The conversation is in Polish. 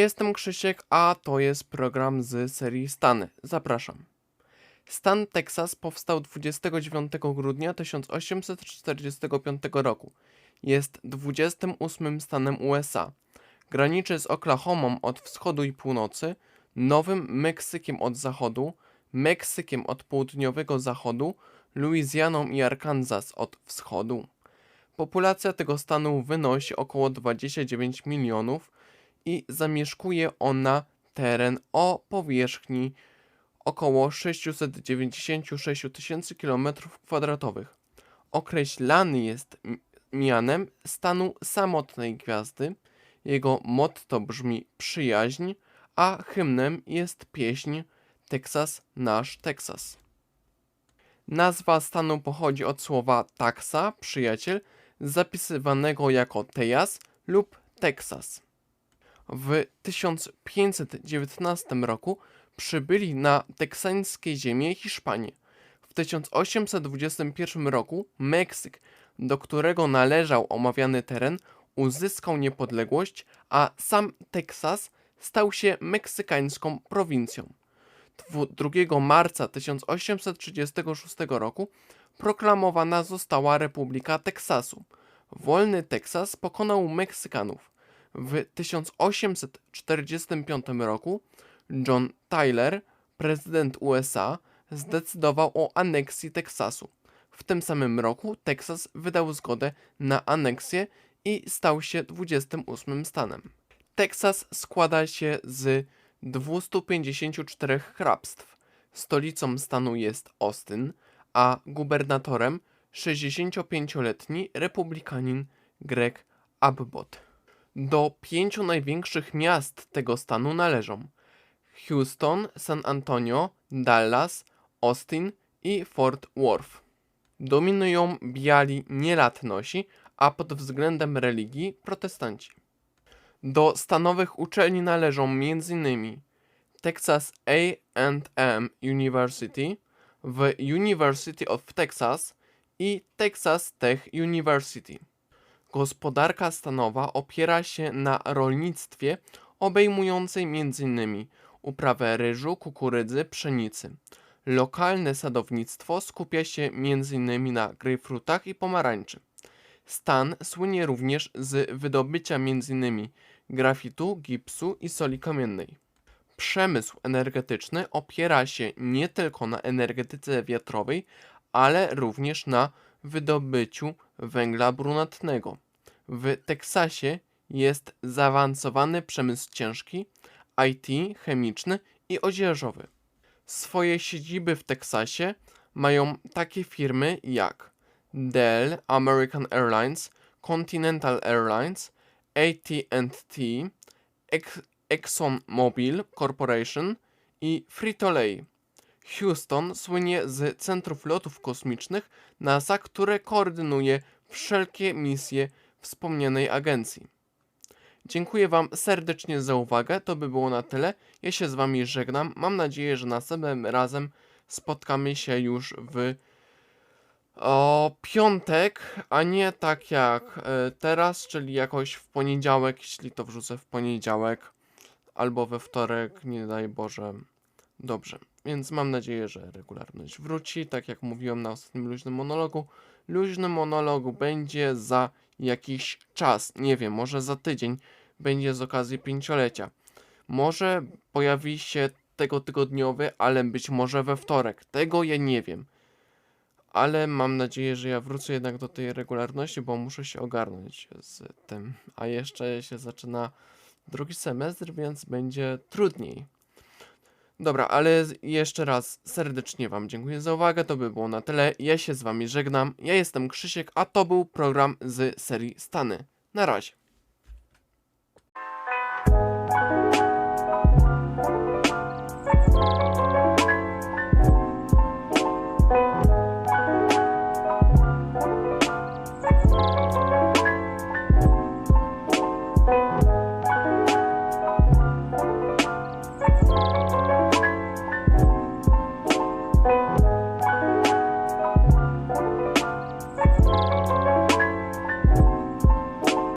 jestem Krzysiek, a to jest program z serii Stany. Zapraszam. Stan Teksas powstał 29 grudnia 1845 roku. Jest 28 stanem USA. Graniczy z Oklahomą od wschodu i północy, Nowym Meksykiem od zachodu, Meksykiem od południowego zachodu, Luizjaną i Arkansas od wschodu. Populacja tego stanu wynosi około 29 milionów i zamieszkuje ona teren o powierzchni około 696 tysięcy km2. Określany jest mianem stanu samotnej gwiazdy. Jego motto brzmi przyjaźń, a hymnem jest pieśń Teksas nasz Teksas. Nazwa stanu pochodzi od słowa taxa, przyjaciel, zapisywanego jako Tejas lub Teksas. W 1519 roku przybyli na teksańskie ziemie Hiszpanie. W 1821 roku Meksyk, do którego należał omawiany teren, uzyskał niepodległość, a sam Teksas stał się meksykańską prowincją. Dwu- 2 marca 1836 roku proklamowana została Republika Teksasu. Wolny Teksas pokonał Meksykanów. W 1845 roku John Tyler, prezydent USA, zdecydował o aneksji Teksasu. W tym samym roku Teksas wydał zgodę na aneksję i stał się 28 stanem. Teksas składa się z 254 hrabstw. Stolicą stanu jest Austin, a gubernatorem 65-letni republikanin Greg Abbott. Do pięciu największych miast tego stanu należą Houston, San Antonio, Dallas, Austin i Fort Worth. Dominują biali nielatnosi, a pod względem religii protestanci. Do stanowych uczelni należą m.in. Texas A&M University, w University of Texas i Texas Tech University. Gospodarka stanowa opiera się na rolnictwie obejmującej m.in. uprawę ryżu, kukurydzy, pszenicy. Lokalne sadownictwo skupia się m.in. na grejpfrutach i pomarańczy. Stan słynie również z wydobycia m.in. grafitu, gipsu i soli kamiennej. Przemysł energetyczny opiera się nie tylko na energetyce wiatrowej, ale również na wydobyciu węgla brunatnego. W Teksasie jest zaawansowany przemysł ciężki, IT, chemiczny i odzieżowy. Swoje siedziby w Teksasie mają takie firmy jak Dell, American Airlines, Continental Airlines, AT&T, Ex- ExxonMobil Corporation i Frito-Lay. Houston słynie z centrów lotów kosmicznych NASA, które koordynuje wszelkie misje wspomnianej agencji. Dziękuję Wam serdecznie za uwagę. To by było na tyle. Ja się z Wami żegnam. Mam nadzieję, że następnym razem spotkamy się już w o piątek, a nie tak jak e, teraz, czyli jakoś w poniedziałek, jeśli to wrzucę w poniedziałek, albo we wtorek, nie daj Boże. Dobrze, więc mam nadzieję, że regularność wróci. Tak jak mówiłem na ostatnim luźnym monologu, luźny monolog będzie za jakiś czas, nie wiem, może za tydzień, będzie z okazji pięciolecia. Może pojawi się tego tygodniowy, ale być może we wtorek. Tego ja nie wiem. Ale mam nadzieję, że ja wrócę jednak do tej regularności, bo muszę się ogarnąć z tym. A jeszcze się zaczyna drugi semestr, więc będzie trudniej. Dobra, ale jeszcze raz serdecznie Wam dziękuję za uwagę. To by było na tyle. Ja się z Wami żegnam. Ja jestem Krzysiek, a to był program z serii Stany. Na razie.